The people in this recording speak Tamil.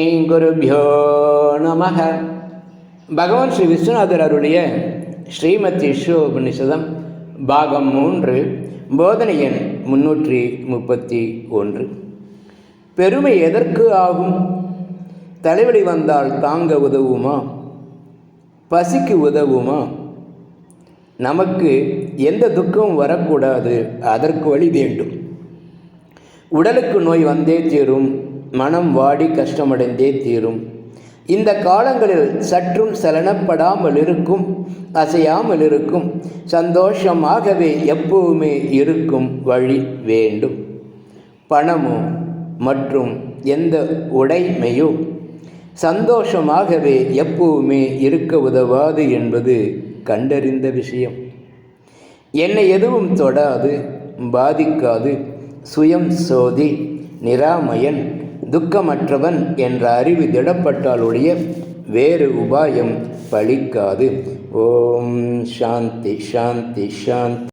குருபியோ நமக. பகவான் ஸ்ரீ விஸ்வநாதர் அருளிய ஸ்ரீமதி உபநிஷதம் பாகம் மூன்று போதனை எண் முன்னூற்றி முப்பத்தி ஒன்று. பெருமை எதற்கு ஆகும்? தலைவலி வந்தால் தாங்க உதவுமா? பசிக்கு உதவுமா? நமக்கு எந்த துக்கமும் வரக்கூடாது அதற்கு வழி வேண்டும். உடலுக்கு நோய் வந்தே தீரும் மனம் வாடி கஷ்டமடைந்தே தீரும். இந்த காலங்களில் சற்றும் சலனப்படாமல் இருக்கும் அசையாமல் இருக்கும் சந்தோஷமாகவே எப்பவுமே இருக்கும் வழி வேண்டும். பணமோ மற்றும் எந்த உடைமையோ சந்தோஷமாகவே எப்பவுமே இருக்க உதவாது என்பது கண்டறிந்த விஷயம். என்னை எதுவும் தொடாது பாதிக்காது சுயம் சோதி நிராமயன் துக்கமற்றவன் என்ற அறிவு திடப்பட்டாலுடைய வேறு உபாயம் பலிக்காது. ஓம் சாந்தி சாந்தி சாந்தி.